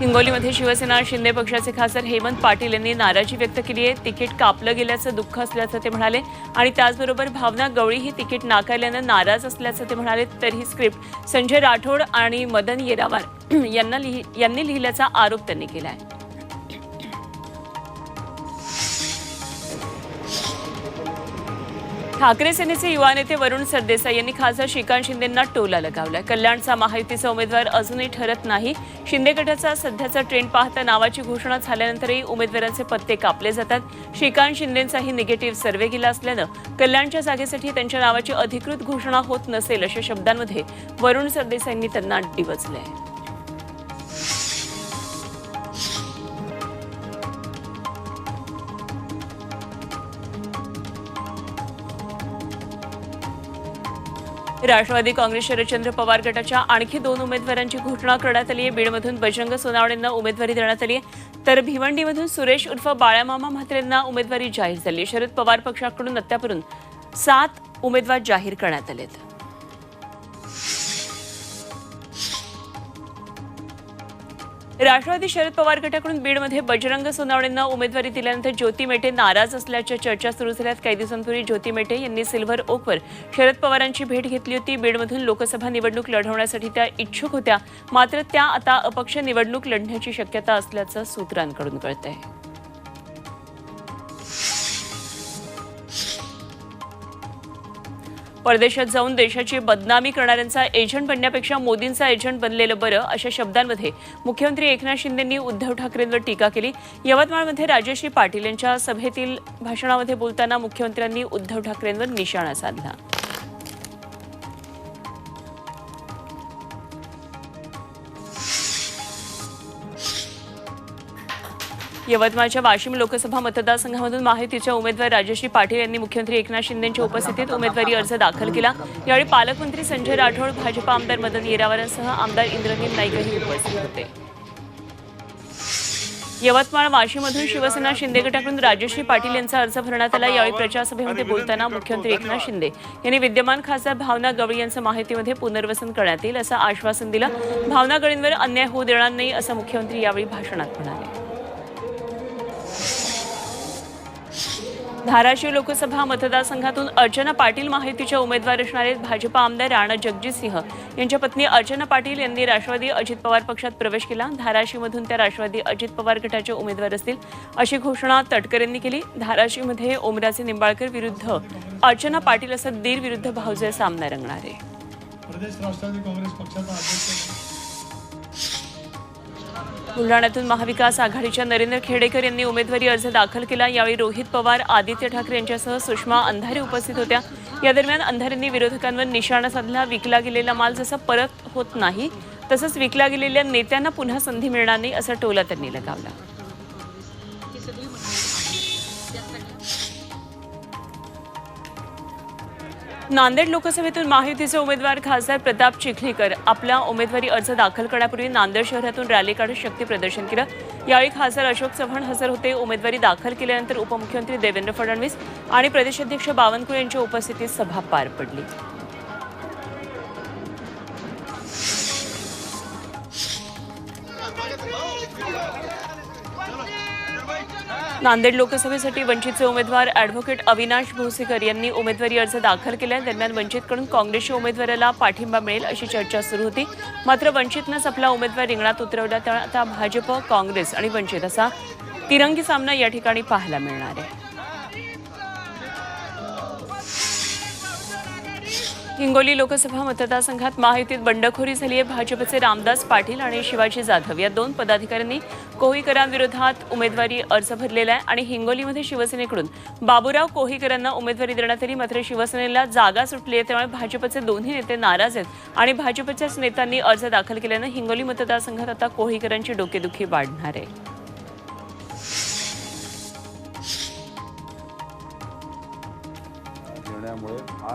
हिंगोलीमध्ये शिवसेना शिंदे पक्षाचे खासदार हेमंत पाटील यांनी नाराजी व्यक्त केली आहे. तिकीट कापलं गेल्याचं दुःख असल्याचं ते म्हणाले आणि त्याचबरोबर भावना गवळी ही तिकीट नाकारल्यानं नाराज असल्याचं ते म्हणाले. तर ही स्क्रिप्ट संजय राठोड आणि मदन येरावार यांना लिहि यांनी लिहिल्याचा आरोप त्यांनी केला आहे. ठाकरे सेनेचे युवा नेते वरुण सरदेसाई यांनी खासदार श्रीकांत शिंदेंना टोला लगावला. कल्याणचा महायुतीचा उमेदवार अजूनही ठरत नाही. शिंदे गटाचा सध्याचा ट्रेंड पाहता नावाची घोषणा झाल्यानंतरही उमेदवारांचे पत्ते कापले जातात. श्रीकांत शिंदेंचाही निगेटिव्ह सर्वे गेला असल्यानं कल्याणच्या जागेसाठी त्यांच्या नावाची अधिकृत घोषणा होत नसेल अशा शब्दांमध्ये वरुण सरदेसाईंनी त्यांना डिवचले आहे. राष्ट्रवादी काँग्रेस शरदचंद्र पवार गटाच्या आणखी दोन उमेदवारांची घोषणा करण्यात आली आहे. बीडमधून बजरंग सोनावणेंना उमेदवारी देण्यात आली आहे. तर भिवंडीमधून सुरेश उर्फ बाळामामा म्हात्रेंना उमेदवारी जाहीर झाली शरद पवार पक्षाकडून अत्यापरून सात उमेदवार जाहीर करण्यात आलेत. राष्ट्रवादी शरद पवार गटाकडून बीडमध्ये बजरंग सोनावणेंना उमेदवारी दिल्यानंतर ज्योती मेटे नाराज असल्याच्या चर्चा सुरू झाल्यात. काही दिवसांपूर्वी ज्योती मेटे यांनी सिल्व्हर ओकवर शरद पवारांची भेट घेतली होती. बीडमधून लोकसभा निवडणूक लढवण्यासाठी त्या इच्छुक होत्या. मात्र त्या आता अपक्ष निवडणूक लढण्याची शक्यता असल्याचं सूत्रांकडून कळतंय. परदेशात जाऊन देशाची बदनामी करणाऱ्यांचा एजंट बनण्यापेक्षा मोदींचा एजंट बनलेलं बरं अशा शब्दांमध्ये मुख्यमंत्री एकनाथ शिंदेंनी उद्धव ठाकरेंवर टीका केली. यवतमाळमध्ये राजश्री पाटील यांच्या सभेतील भाषणामध्ये बोलताना मुख्यमंत्र्यांनी उद्धव ठाकरेंवर निशाणा साधला. यवतमाळच्या वाशिम लोकसभा मतदारसंघामधून महायुतीच्या उमेदवार राजश्री पाटील यांनी मुख्यमंत्री एकनाथ शिंदेच्या उपस्थितीत उमेदवारी अर्ज दाखल केला. यावेळी पालकमंत्री संजय राठोड भाजपा आमदार मदन येरावारांसह आमदार इंद्रनील नाईकही उपस्थित होते. यवतमाळ वाशीमधून शिवसेना शिंदे गटाकडून राजश्री पाटील यांचा अर्ज भरण्यात आला. यावेळी प्रचारसभेमध्ये बोलताना मुख्यमंत्री एकनाथ शिंदे यांनी विद्यमान खासदार भावना गवळी यांचं माहितीमध्ये पुनर्वसन करण्यात येईल असं आश्वासन दिलं. भावना गळींवर अन्याय होऊ देणार नाही असं मुख्यमंत्री यावेळी भाषणात म्हणाले. धाराशिव लोकसभा मतदारसंघातून अर्चना पाटील माहितीच्या उमेदवार असणारे भाजपा आमदार राणा जगजितसिंह यांच्या पत्नी अर्चना पाटील यांनी राष्ट्रवादी अजित पवार पक्षात प्रवेश केला. धाराशिवमधून त्या राष्ट्रवादी अजित पवार गटाचे उमेदवार असतील अशी घोषणा तटकर यांनी केली. धाराशिवमध्ये ओमराजे निंबाळकर विरुद्ध अर्चना पाटील असा दीर विरुद्ध भाऊजे सामना रंगणार आहे. बुलढाण्यातून महाविकास आघाडीच्या नरेंद्र खेडेकर यांनी उमेदवारी अर्ज दाखल केला. यावेळी रोहित पवार आदित्य ठाकरे यांच्यासह सुषमा अंधारे उपस्थित होत्या. या दरम्यान अंधारेंनी विरोधकांवर निशाणा साधला. विकला गेलेला माल जसा परत होत नाही तसंच विकला गेलेल्या नेत्यांना पुन्हा संधी मिळणार नाही असा टोला त्यांनी लगावला. नांदेड लोकसभेतून महायुतीचे उमेदवार खासदार प्रताप चिखलीकर आपला उमेदवारी अर्ज दाखल करण्यापूर्वी नांदेड शहरातून रॅली काढून शक्ती प्रदर्शन केलं. यावेळी खासदार अशोक चव्हाण हजर होते. उमेदवारी दाखल केल्यानंतर उपमुख्यमंत्री देवेंद्र फडणवीस आणि प्रदेशाध्यक्ष बावनकुळे यांच्या उपस्थितीत सभा पार पडली. नांदेड लोकसभेसाठी वंचितचे उमेदवार ॲडव्होकेट अविनाश भोसेकर यांनी उमेदवारी अर्ज दाखल केला दरम्यान वंचितकडून काँग्रेसच्या उमेदवाराला पाठिंबा मिळेल अशी चर्चा सुरू होती. मात्र वंचितनंच आपला उमेदवार रिंगणात उतरवला त्या आता भाजप काँग्रेस आणि वंचित असा तिरंगी सामना या ठिकाणी पाहायला मिळणार आहे. हिंगोली लोकसभा मतदारसंघात महायुतीत बंडखोरी झाली आहे. भाजपचे रामदास पाटील आणि शिवाजी जाधव या दोन पदाधिकाऱ्यांनी कोहीकरांविरोधात उमेदवारी अर्ज भरलेला आहे आणि हिंगोलीमध्ये शिवसेनेकडून बाबूराव कोहीकरांना उमेदवारी देण्यात आली. मात्र शिवसेनेला जागा सुटली आहे त्यामुळे भाजपचे दोन्ही नेते नाराज आहेत आणि भाजपच्याच नेत्यांनी अर्ज दाखल केल्यानं हिंगोली मतदारसंघात आता कोहीकरांची डोकेदुखी वाढणार आहे.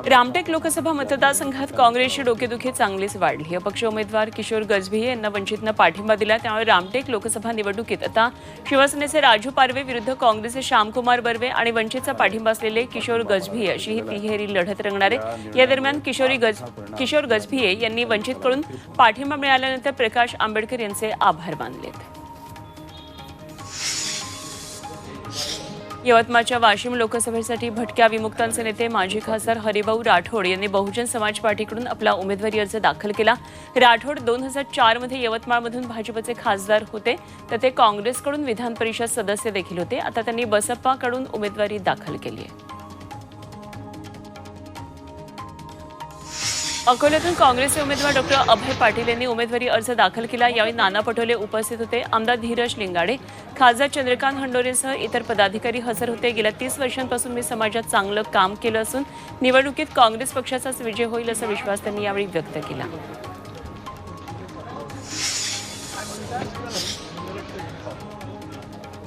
रामटेक लोकसभा मतदारसंघात काँग्रेसची डोकेदुखी चांगलीच वाढली. अपक्ष उमेदवार किशोर गजभिये यांना वंचितनं पाठिंबा दिला त्यामुळे रामटेक लोकसभा निवडणुकीत आता शिवसेनेचे राजू पारवे विरुद्ध काँग्रेसचे श्यामकुमार बर्वे आणि वंचितचा पाठिंबा असलेले किशोर गजभिये अशी ही तिहेरी लढत रंगणार आहे. या दरम्यान किशोरी गज किशोर गजभिये यांनी वंचितकडून पाठिंबा मिळाल्यानंतर प्रकाश आंबेडकर यांचे आभार मानलेत. यवतमाळच्या वाशिम लोकसभेसाठी भटक्या विमुक्तांचे नेते माजी खासदार हरिभाऊ राठोड यांनी बहुजन समाज पार्टीकडून आपला उमेदवारी अर्ज दाखल केला. राठोड दोन हजार चारमध्ये यवतमाळमधून भाजपचे खासदार होते. तर ते काँग्रेसकडून विधान परिषद सदस्य देखील होते. आता त्यांनी बसप्पाकडून उमेदवारी दाखल केली आहे. अकोल्यातून काँग्रेसचे उमेदवार डॉक्टर अभय पाटील यांनी उमेदवारी अर्ज दाखल केला. यावेळी नाना पटोले उपस्थित होते. आमदार धीरज लिंगाडे खासदार चंद्रकांत हंडोरेसह इतर पदाधिकारी हजर होते. गेल्या तीस वर्षांपासून मी समाजात चांगलं काम केलं असून निवडणुकीत काँग्रेस पक्षाचाच विजय होईल असा विश्वास त्यांनी यावेळी व्यक्त केला.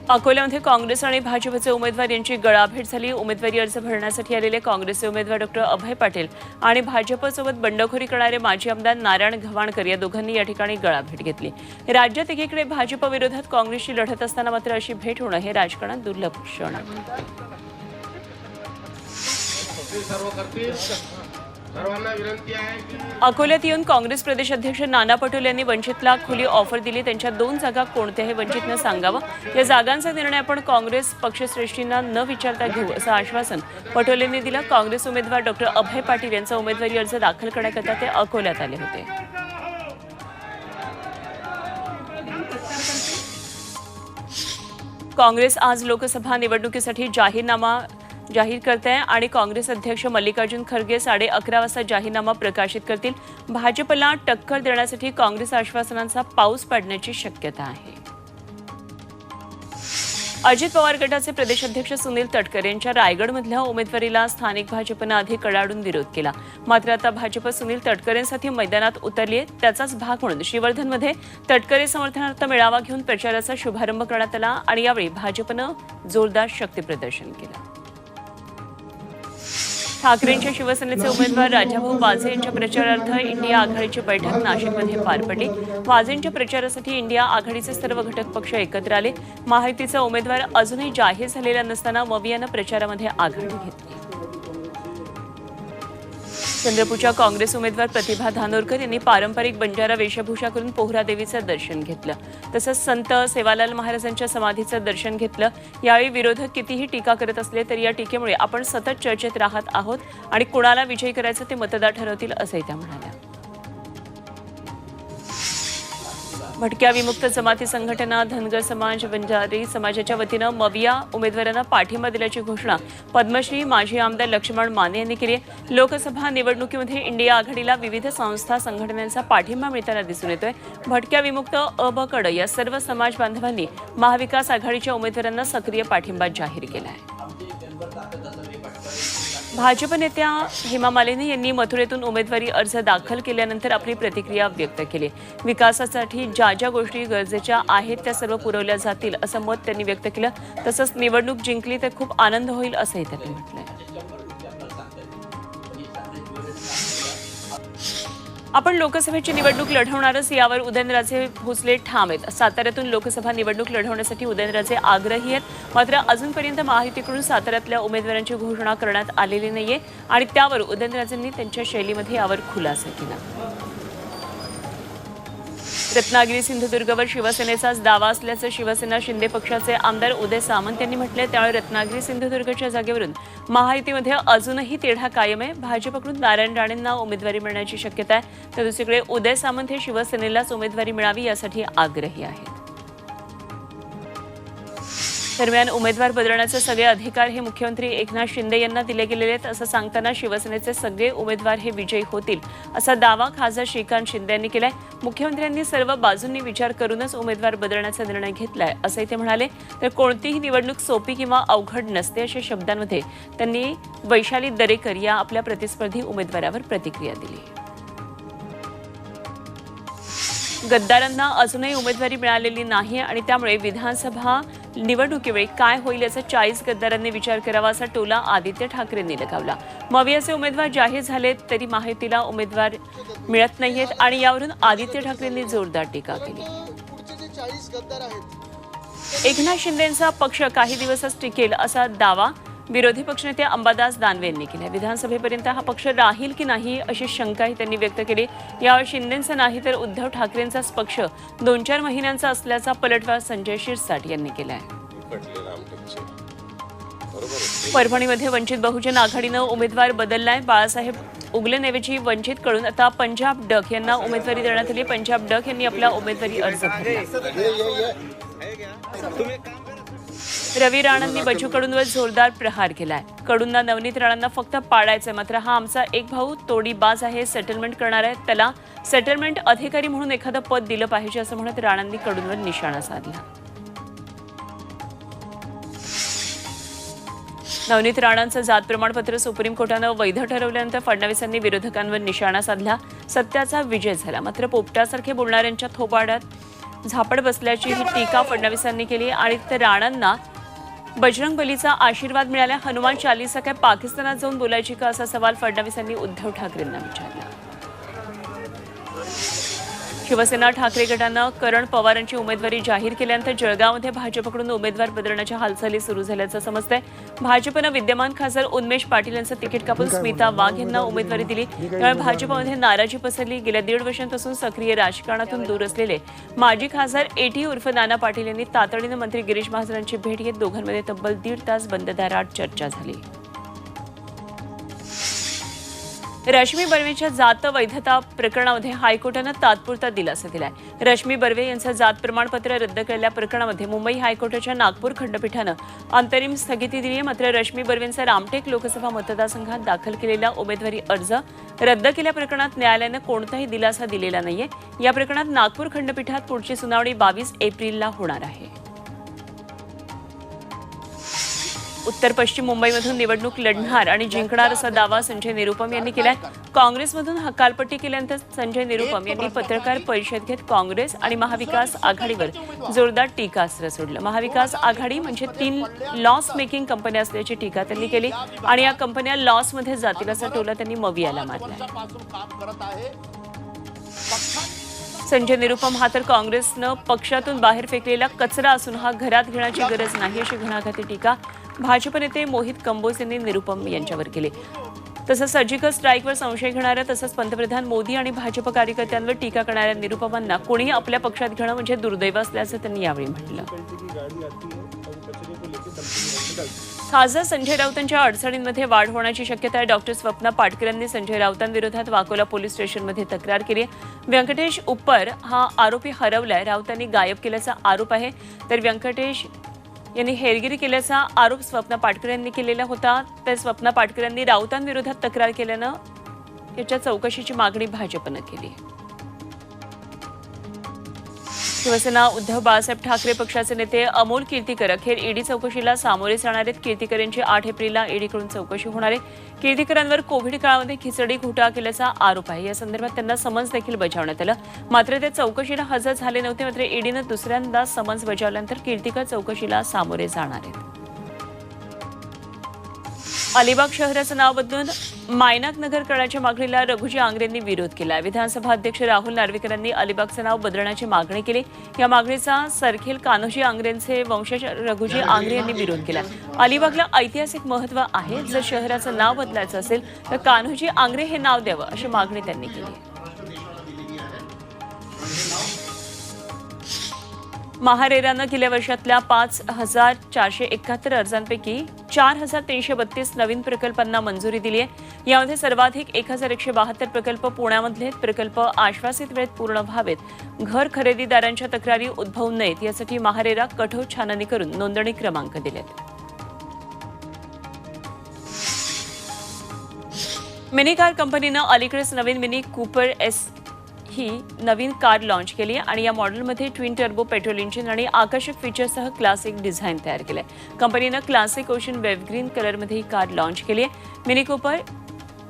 अकोल्यामध्ये काँग्रेस आणि भाजपचे उमेदवार यांची गळाभेट झाली. उमेदवारी अर्ज भरण्यासाठी आलेले काँग्रेसचे उमेदवार डॉक्टर अभय पाटील आणि भाजपसोबत बंडखोरी करणारे माजी आमदार नारायण घवाणकर या दोघांनी या ठिकाणी गळाभेट घेतली. राज्यात एकीकडे भाजपविरोधात काँग्रेसची लढत असताना मात्र अशी भेट होणं हे राजकारणात दुर्लक्षण अकोल्यात येऊन काँग्रेस प्रदेश अध्यक्ष नाना पटोले यांनी वंचितला खुली ऑफर दिली. त्यांच्या दोन जागा कोणत्या हे वंचितनं सांगावं? या जागांचा निर्णय आपण काँग्रेस पक्षश्रेष्ठींना न विचारता घेऊ असं आश्वासन पटोलेंनी दिलं. काँग्रेस उमेदवार डॉक्टर अभय पाटील यांचा उमेदवारी अर्ज दाखल करण्याकरता ते अकोल्यात आले होते. काँग्रेस आज लोकसभा निवडणुकीसाठी जाहीरनामा जाहीर करत आहे आणि काँग्रेस अध्यक्ष मल्लिकार्जुन खरगे साडे अकरा वाजता जाहीरनामा प्रकाशित करतील. भाजपला टक्कर देण्यासाठी काँग्रेस आश्वासनांचा पाऊस पडण्याची शक्यता आहे. अजित पवार गटाचे प्रदेशाध्यक्ष सुनील तटकर यांच्या रायगडमधल्या उमेदवारीला स्थानिक भाजपनं आधी कडाडून विरोध केला. मात्र आता भाजप सुनील तटकर यांसाठी मैदानात उतरली आहे त्याचाच भाग म्हणून श्रीवर्धनमध्ये तटकरे समर्थनार्थ मेळावा घेऊन प्रचाराचा शुभारंभ करण्यात आला आणि यावेळी भाजपनं जोरदार शक्तीप्रदर्शन केलं. ठाकरेंच्या शिवसेनेचे उमेदवार राजाभाऊ वाझे यांच्या प्रचारार्थ इंडिया आघाडीची बैठक नाशिकमध्ये पार पडली. वाझेंच्या प्रचारासाठी इंडिया आघाडीचे सर्व घटक पक्ष एकत्र आले. माहितीचा उमेदवार अजूनही जाहीर झालेला नसताना मवियानं प्रचारामध्ये आघाडी घेतली. चंद्रपूरच्या काँग्रेस उमेदवार प्रतिभा धानोरकर यांनी पारंपरिक बंजारा वेशभूषा करून पोहरा देवीचं दर्शन घेतलं. तसंच संत सेवालाल महाराजांच्या समाधीचं दर्शन घेतलं. यावेळी विरोधक कितीही टीका करत असले तरी या टीकेमुळे आपण सतत चर्चेत राहत आहोत आणि कुणाला विजयी करायचं ते मतदार ठरवतील असंही त्या म्हणाल्या. भटक्या विमुक्त जमाती संघटना धनगर समाज बंजारी समाजाच्या वतीनं मविया उमेदवारांना पाठिंबा दिल्याची घोषणा पद्मश्री माजी आमदार लक्ष्मण माने यांनी केली आहे. लोकसभा निवडणुकीमध्ये इंडिया आघाडीला विविध संस्था संघटनांचा पाठिंबा मिळताना दिसून येतोय भटक्या विमुक्त अबकड या सर्व समाज बांधवांनी महाविकास आघाडीच्या उमेदवारांना सक्रिय पाठिंबा जाहीर केला आहे भाजप नेत्या हेमा मालिनी यांनी मथुरेतून उमेदवारी अर्ज दाखल केल्यानंतर आपली प्रतिक्रिया व्यक्त केली. विकासासाठी ज्या ज्या गोष्टी गरजेच्या आहेत त्या सर्व पुरवल्या जातील असं मत त्यांनी व्यक्त केलं. तसंच निवडणूक जिंकली तर खूप आनंद होईल असंही त्यांनी म्हटलंय. आपण लोकसभेची निवडणूक लढवणारच यावर उदयनराजे भोसले ठाम आहेत. साताऱ्यातून लोकसभा निवडणूक लढवण्यासाठी उदयनराजे आग्रही आहेत. मात्र अजूनपर्यंत महायुतीकडून साताऱ्यातल्या उमेदवारांची घोषणा करण्यात आलेली नाहीये आणि त्यावर उदयनराजेंनी त्यांच्या शैलीमध्ये यावर खुलासा केला. रत्नागिरी सिंधुदुर्गवर शिवसेनेचाच दावा असल्याचं शिवसेना शिंदे पक्षाचे आमदार उदय सामंत यांनी म्हटले त्यामुळे रत्नागिरी सिंधुदुर्गच्या जागेवरून महायुतीमध्ये अजूनही तेढा कायम आहे. भाजपकडून नारायण राणेंना उमेदवारी मिळण्याची शक्यता आहे. तर दुसरीकडे उदय सामंत हे शिवसेनेलाच उमेदवारी मिळावी यासाठी आग्रही आहेत. दरम्यान उमेदवार बदलण्याचे सगळे अधिकार हे मुख्यमंत्री एकनाथ शिंदे यांना दिले गेलेले आहेत. असं सांगताना शिवसेनेचे सगळे उमेदवार हे विजयी होतील असा दावा खासदार श्रीकांत शिंदे यांनी केलाय. मुख्यमंत्र्यांनी सर्व बाजूंनी विचार करूनच उमेदवार बदलण्याचा निर्णय घेतलाय असंही ते म्हणाले. तर कोणतीही निवडणूक सोपी किंवा अवघड नसते अशा शब्दांमध्ये त्यांनी वैशाली दरेकर या आपल्या प्रतिस्पर्धी उमेदवारावर प्रतिक्रिया दिली. गद्दारांना अजूनही उमेदवारी मिळालेली नाही आणि त्यामुळे विधानसभा निवडणुकीवेळी काय होईल याचा चाळीस गद्दारांनी विचार करावा असा टोला आदित्य ठाकरेंनी लगावला. मवियाचे उमेदवार जाहीर झालेत तरी माहितीला उमेदवार मिळत नाहीयेत आणि यावरून आदित्य ठाकरेंनी जोरदार टीका केली. चाळीस गद्दार एकनाथ शिंदेचा पक्ष काही दिवसच टिकेल असा दावा विरोधी पक्षनेते अंबादास दानवे यांनी केला विधानसभेपर्यंत हा पक्ष राहील की नाही अशी शंकाही त्यांनी व्यक्त केली. यावेळी शिंदेचा नाही तर उद्धव ठाकरेंचाच पक्ष दोन चार महिन्यांचा असल्याचा पलटवार संजय शिरसाट यांनी केलाय. परभणीमध्ये वंचित बहुजन आघाडीनं उमेदवार बदललाय. बाळासाहेब उगलेनेवेची वंचित कडून आता पंजाब डक यांना उमेदवारी देण्यात आली. पंजाब डक यांनी आपला उमेदवारी अर्ज भरला. रवी राणांनी बच्चू कडूंवर जोरदार प्रहार केलाय. कडूंना नवनीत राणांना फक्त पाळायचंय मात्र हा आमचा एक भाऊ तोडीबाज आहे सेटलमेंट करणार आहे. त्याला सेटलमेंट अधिकारी म्हणून एखादं पद दिलं पाहिजे असं म्हणत राणांनी कडूंवर निशाणा साधला. नवनीत राणांचं जात प्रमाणपत्र सुप्रीम कोर्टानं वैध ठरवल्यानंतर फडणवीसांनी विरोधकांवर निशाणा साधला. सत्याचा विजय झाला. मात्र पोपटासारखे बोलणाऱ्यांच्या थोपाड्यात झापड बसल्याची ही टीका फडणवीसांनी केली आणि तर राणांना बजरंग बलीचा आशीर्वाद मिळाला हनुमान चालीसा काय पाकिस्तानात जाऊन बोलायची का असा सवाल फडणवीसांनी उद्धव ठाकरेंना विचारला. शिवसेना ठाकरे गटानं करण पवारांची उमेदवारी जाहीर केल्यानंतर जळगावमध्ये भाजपकडून उमेदवार बदलण्याच्या हालचाली सुरू झाल्याचं समजतंय. भाजपनं विद्यमान खासदार उन्मेष पाटील यांचं तिकीट कापून स्मिता वाघ यांना उमेदवारी दिली. त्यामुळे भाजपमध्ये नाराजी पसरली. गेल्या दीड वर्षांपासून सक्रिय राजकारणातून दूर असलेले माजी खासदार एटी उर्फ नाना पाटील यांनी तातडीनं मंत्री गिरीश महाजनांची भेट घेत दोघांमध्ये तब्बल दीड तास बंद दारात चर्चा झाली. रश्मी बर्वेच्या जात वैधता प्रकरणामध्ये हायकोर्टानं तात्पुरता दिलासा दिलाय. रश्मी बर्वे यांचं जात प्रमाणपत्र रद्द केलेल्या प्रकरणामध्ये मुंबई हायकोर्टाच्या नागपूर खंडपीठानं अंतरिम स्थगिती दिली आहे मात्र रश्मी बर्वेंचा रामटेक लोकसभा मतदारसंघात दाखल केलेला उमेदवारी अर्ज रद्द केल्या प्रकरणात न्यायालयानं कोणताही दिलासा दिलेला नाहीये. या प्रकरणात नागपूर खंडपीठात पुढची सुनावणी बावीस एप्रिलला होणार आहे. उत्तर पश्चिम मुंबईमधून निवडणूक लढणार आणि जिंकणार असा दावा संजय निरुपम यांनी केलाय. काँग्रेसमधून हकालपट्टी केल्यानंतर संजय निरुपम यांनी पत्रकार परिषद घेत काँग्रेस आणि महाविकास आघाडीवर जोरदार टीकास्त्र सोडलं. महाविकास आघाडी म्हणजे तीन लॉस मेकिंग कंपन्या असल्याची टीका त्यांनी केली आणि या कंपन्या लॉसमध्ये जातील असा टोला त्यांनी मवियाला मारला संजय निरुपम हा तर काँग्रेसनं पक्षातून बाहेर फेकलेला कचरा असून हा घरात घेण्याची गरज नाही अशी घणाघाती टीका भाजप नेते मोहित कंबोज यांनी निरुपम यांच्यावर केले. तसंच सर्जिकल स्ट्राईकवर संशय घेणाऱ्या तसंच पंतप्रधान मोदी आणि भाजप कार्यकर्त्यांवर टीका करणाऱ्या निरुपमांना कोणीही आपल्या पक्षात घेणं म्हणजे दुर्दैव असल्याचं त्यांनी यावेळी म्हटलं. खासदार संजय राऊतांच्या अडचणींमध्ये वाढ होण्याची शक्यता आहे. डॉक्टर स्वप्ना पाटकर यांनी संजय राऊतांविरोधात वाकोला पोलीस स्टेशनमध्ये तक्रार केली व्यंकटेश उप्पर हा आरोपी हरवलाय. राऊतांनी गायब केल्याचा आरोप आहे. तर व्यंकटेश यांनी हेरगिरी केल्याचा आरोप स्वप्ना पाटकर यांनी केलेला होता. तर स्वप्ना पाटकर यांनी राऊतांविरोधात तक्रार केल्यानं याच्या चौकशीची मागणी भाजपनं केली. आहे शिवसेना उद्धव बाळासाहेब ठाकरे पक्षाचे नेते अमोल कीर्तीकर अखेर ईडी चौकशीला सामोरे जाणार आहेत. कीर्तीकर यांची आठ एप्रिलला ईडीकडून चौकशी होणार आहे. कीर्तीकरांवर कोविड काळामध्ये खिचडी घोटाळा केल्याचा आरोप आहे. या संदर्भात त्यांना समन्स देखील बजावण्यात आलं. मात्र ते चौकशीला हजर झाले नव्हते मात्र ईडीनं दुसऱ्यांदा समन्स बजावल्यानंतर कीर्तीकर चौकशीला सामोरे जाणार आहेत. अलिबाग शहराचं नाव बदलून मायनाक नगर करण्याच्या मागणीला रघुजी आंग्रेंनी विरोध केला विधानसभा अध्यक्ष राहुल नार्वेकरांनी अलिबागचं नाव बदलण्याची मागणी केली. या मागणीचा सरखेल कान्होजी आंग्रेंचे वंशज रघुजी आंग्रे यांनी विरोध केला. अलिबागला ऐतिहासिक महत्त्व आहे. जर शहराचं नाव बदलायचं असेल तर कान्होजी आंग्रे हे नाव द्यावं अशी मागणी त्यांनी केली. महारेरानं गेल्या वर्षातल्या पाच हजार चारशे एकाहत्तर अर्जांपैकी चार हजार तीनशे बत्तीस नवीन प्रकल्पांना मंजुरी दिली आहे. यामध्ये सर्वाधिक एक हजार एकशे बहात्तर प्रकल्प पुण्यामधले आहेत. प्रकल्प आश्वासित वेळेत पूर्ण व्हावेत. घर खरेदीदारांच्या तक्रारी उद्भवू नयेत यासाठी महारेरा कठोर छाननी करून नोंदणी क्रमांक दिलेत. मिनी कार कंपनीनं अलीकडेच नवीन मिनी कूपर एस ही नवीन कार लॉन्च केली आहे आणि या मॉडेलमध्ये ट्विन टर्बो पेट्रोल इंजिन आणि आकर्षक फीचरसह क्लासिक डिझाईन तयार केलं आहे कंपनीनं क्लासिक ओशन वेव ग्रीन कलरमध्ये ही कार लॉन्च केली आहे. मिनी कुपर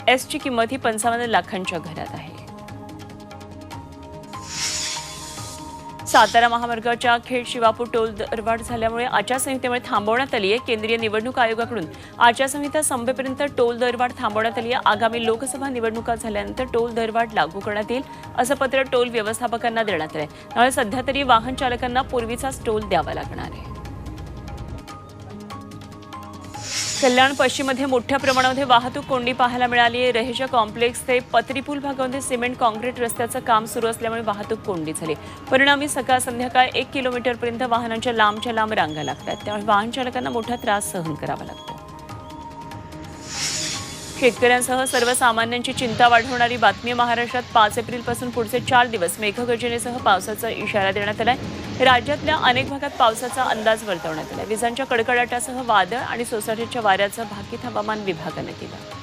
एसची किंमत ही पंचावन्न लाखांच्या घरात आहे. सातारा महामार्गाच्या खेड शिवापूर टोल दरवाढ झाल्यामुळे आचारसंहितेमुळे थांबवण्यात आली आहे. केंद्रीय निवडणूक आयोगाकडून आचारसंहिता संपेपर्यंत टोल दरवाढ थांबवण्यात आली आहे. आगामी लोकसभा निवडणुका झाल्यानंतर टोल दरवाढ लागू करण्यात येईल असं पत्र टोल व्यवस्थापकांना देण्यात आलं आहे त्यामुळे सध्या तरी वाहन चालकांना पूर्वीचाच टोल द्यावा लागणार आहे. कल्याण पश्चिममध्ये मोठ्या प्रमाणामध्ये वाहतूक कोंडी पाहायला मिळाली आहे. रहेजा कॉम्प्लेक्स ते पत्रीपूल भागामध्ये सिमेंट कॉन्क्रीट रस्त्याचं काम सुरू असल्यामुळे वाहतूक कोंडी झाली. परिणामी सकाळ संध्याकाळ एक किलोमीटरपर्यंत वाहनांच्या लांबच्या लांब रांगा लागतात. त्यामुळे वाहन चालकांना मोठा त्रास सहन करावा लागतो. शेतकऱ्यांसह सर्वसामान्यांची चिंता वाढवणारी बातमी महाराष्ट्रात पाच एप्रिलपासून पुढचे चार दिवस मेघगर्जनेसह पावसाचा इशारा देण्यात आलाय. राज्यातल्या अनेक भागात पावसाचा अंदाज वर्तवण्यात आला विजांच्या कडकडाटासह वादळ आणि सोसाट्याच्या वाऱ्याचं भाकीत हवामान विभागानं केलं.